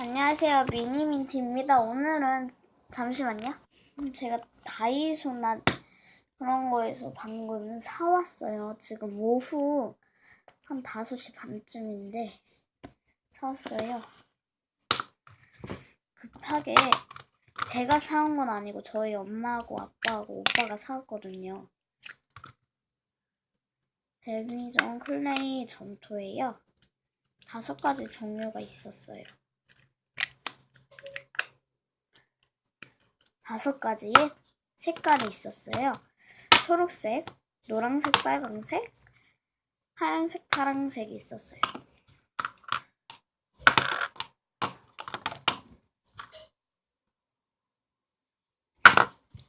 안녕하세요. 미니민트입니다. 오늘은 잠시만요. 음, 제가 다이소나 그런 거에서 방금 사왔어요. 지금 오후 한 5시 반쯤인데 사왔어요. 급하게 제가 사온 건 아니고 저희 엄마하고 아빠하고 오빠가 사왔거든요. 벨미전 클레이 점토예요. 다섯 가지 종류가 있었어요. 다섯 가지의 색깔이 있었어요. 초록색, 노란색, 빨강색, 하얀색, 파란색이 있었어요.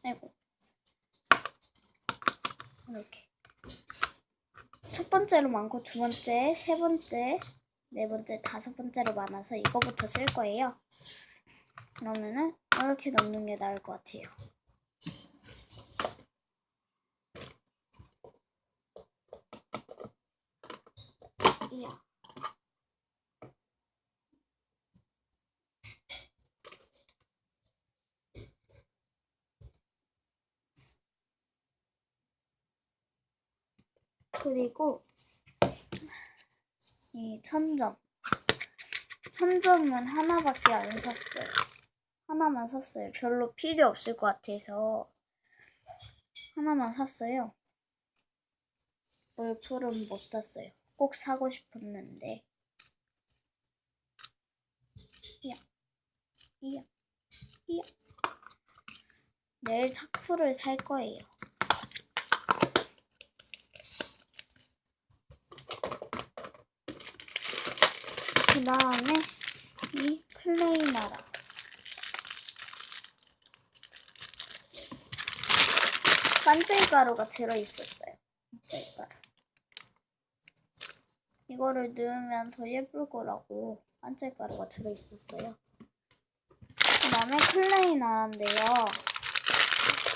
아이고. 이렇게. 첫 번째로 많고 두 번째, 세 번째, 네 번째, 다섯 번째로 많아서 이거부터 쓸 거예요. 그러면은 이렇게 넣는 게 나을 것 같아요. 이야. 그리고 이 천점. 천점은 하나밖에 안 샀어요. 하나만 샀어요. 별로 필요 없을 것 같아서 하나만 샀어요. 물풀은 못 샀어요. 꼭 사고 싶었는데. 이야, 이야, 이야. 내일 착풀을 살 거예요. 그 다음에 이 클레이 나라. 반짝가루가 들어있었어요. 반짝가루. 이거를 넣으면 더 예쁠 거라고 반짝가루가 들어있었어요. 그 다음에 클레이 나라인데요.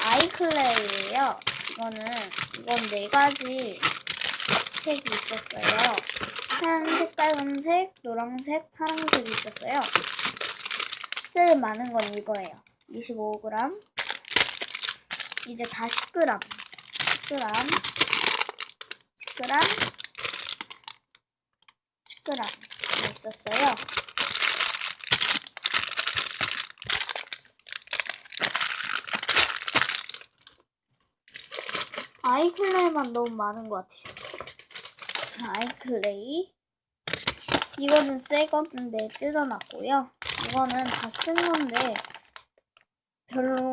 아이 클레이예요. 이거는 이건 네 가지 색이 있었어요. 하얀색, 빨간색, 노란색, 파란색이 있었어요. 제일 많은 건 이거예요. 25g. 이제 다 10g. 10g. 10g. 10g. 있었어요. 아이클레이만 너무 많은 것 같아요. 아이클레이. 이거는 새 건데 뜯어놨고요. 이거는 다 쓴 건데 별로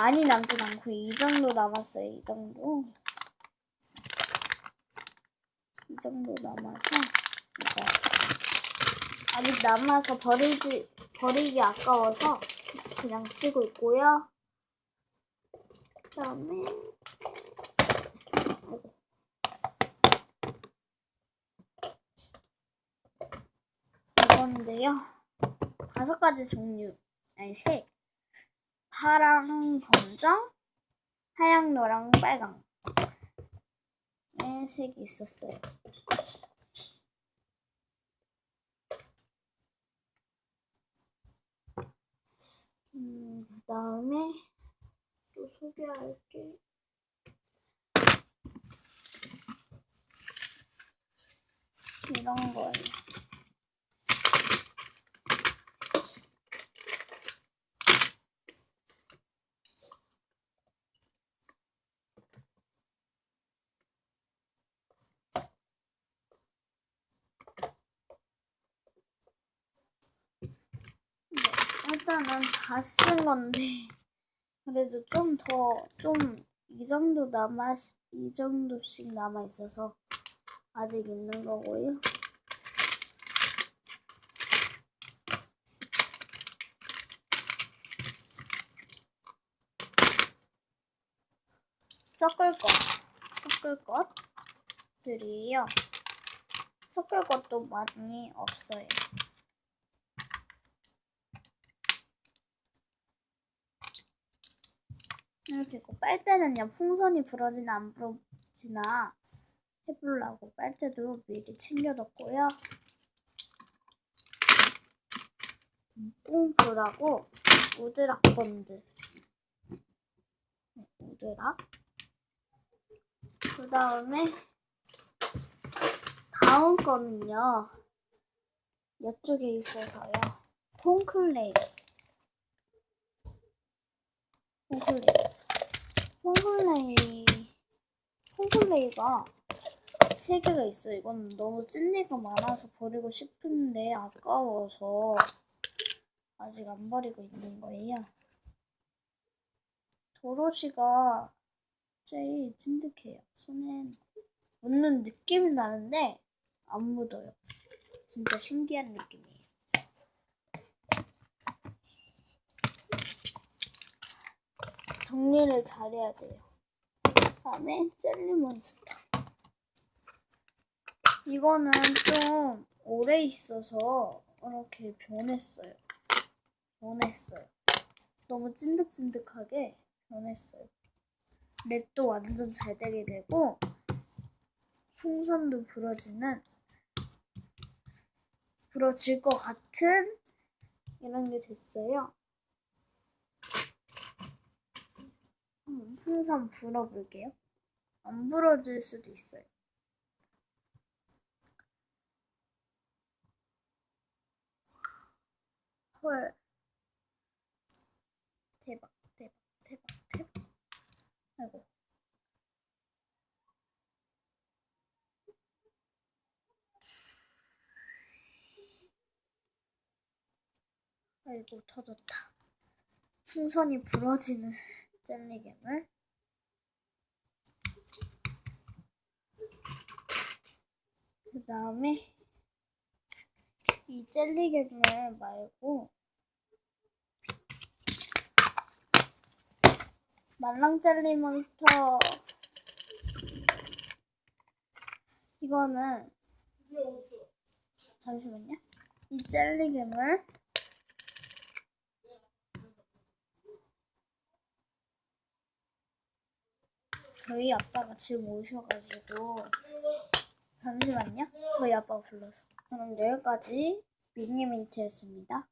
많이 남진 않고 이 정도 남았어요. 이 정도. 이 정도 남아서 이거 아직 남아서 버리지 버리기 아까워서 그냥 쓰고 있고요. 그다음에. 이건데요. 다섯 가지 종류 아니 색 파랑, 검정, 하양, 노랑, 빨강. 의 색이 있었어요. 음, 그 다음에 또 소개할 게 이런 거예요. 일단은 다 쓴 건데 그래도 좀 더 좀 이 정도 남아 이 정도씩 남아 있어서 아직 있는 거고요. 섞을 것 섞을 것들이에요. 섞을 것도 많이 없어요. 이렇게 있고 빨대는요 풍선이 불어지나 안 불어지나 해보려고 빨대도 미리 챙겨뒀고요. 뽕불하고 우드락 번드. 네, 우드락. 그 다음에 다음 거는요. 이쪽에 있어서요. 콩클레이. 콩클레이. 콩클레이가 세 개가 있어요. 이건 너무 찐내가 많아서 버리고 싶은데 아까워서 아직 안 버리고 있는 거예요. 도로시가 제일 찐득해요. 손에 묻는 느낌이 나는데 안 묻어요. 진짜 신기한 느낌이에요. 정리를 잘해야 돼요. 다음에 젤리 몬스터. 이거는 좀 오래 있어서 이렇게 변했어요. 변했어요. 너무 찐득찐득하게 변했어요. 랩도 완전 잘 되게 되고 풍선도 부러지는 부러질 것 같은 이런 게 됐어요. 한번 풍선 불어볼게요. 안 불어질 수도 있어요. 헐. 대박, 대박, 대박, 대박. 아이고. 아이고, 터졌다. 풍선이 부러지는 젤리괴물. 그 다음에 이 젤리괴물 말고 말랑 젤리 몬스터. 이거는 잠시만요. 이 젤리 괴물 저희 아빠가 지금 오셔가지고 잠시만요. 저희 아빠 불러서. 그럼 여기까지 미니민트였습니다